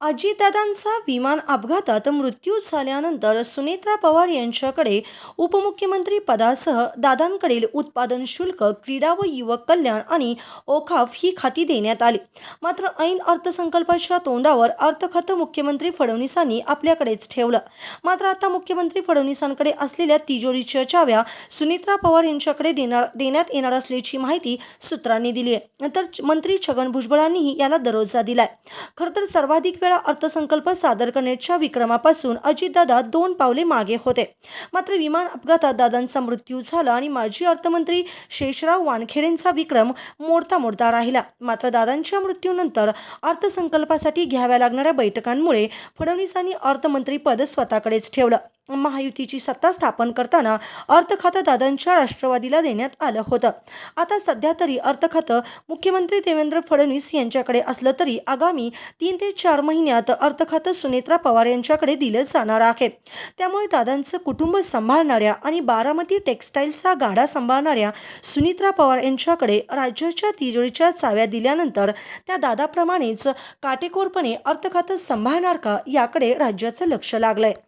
अजितदादांचा विमान अपघातात मृत्यू झाल्यानंतर सुनेत्रा पवार यांच्याकडे उपमुख्यमंत्री पदासह दादांकडील उत्पादन शुल्क क्रीडा व युवक कल्याण आणि ओखाफ ही खाती देण्यात आली. मात्र ऐन अर्थसंकल्पाच्या तोंडावर अर्थखतं मुख्यमंत्री फडणवीसांनी आपल्याकडेच ठेवलं. मात्र आता मुख्यमंत्री फडणवीसांकडे असलेल्या तिजोरीच्या चाव्या सुनेत्रा पवार यांच्याकडे देणार देण्यात येणार असल्याची माहिती सूत्रांनी दिली आहे. तर मंत्री छगन भुजबळांनीही याला दरोजा दिलाय. खरं तर सर्वाधिक वेळा अर्थसंकल्प सादर करण्याच्या विक्रमापासून अजितदादा दोन पावले मागे होते. मात्र विमान अपघातात दादांचा मृत्यू झाला आणि माजी अर्थमंत्री शेषराव वानखेडेंचा विक्रम मोडता मोडता राहिला. मात्र दादांच्या मृत्यूनंतर अर्थसंकल्पासाठी घ्याव्या लागणाऱ्या बैठकांमुळे फडणवीसांनी अर्थमंत्रीपद स्वतःकडेच ठेवलं. महायुतीची सत्ता स्थापन करताना अर्थ खातं दादांच्या राष्ट्रवादीला देण्यात आलं होतं. आता सध्या तरी अर्थ खातं मुख्यमंत्री देवेंद्र फडणवीस यांच्याकडे असलं तरी आगामी तीन ते चार महिन्यात अर्थ खातं सुनेत्रा पवार यांच्याकडे दिलं जाणार आहे. त्यामुळे दादांचं कुटुंब सांभाळणाऱ्या आणि बारामती टेक्स्टाईलचा गाडा सांभाळणाऱ्या सुनित्रा पवार यांच्याकडे राज्याच्या तिजोरीच्या चाव्या दिल्यानंतर त्या दादाप्रमाणेच काटेकोरपणे अर्थ खातं सांभाळणार का याकडे राज्याचं लक्ष लागलंय. आहे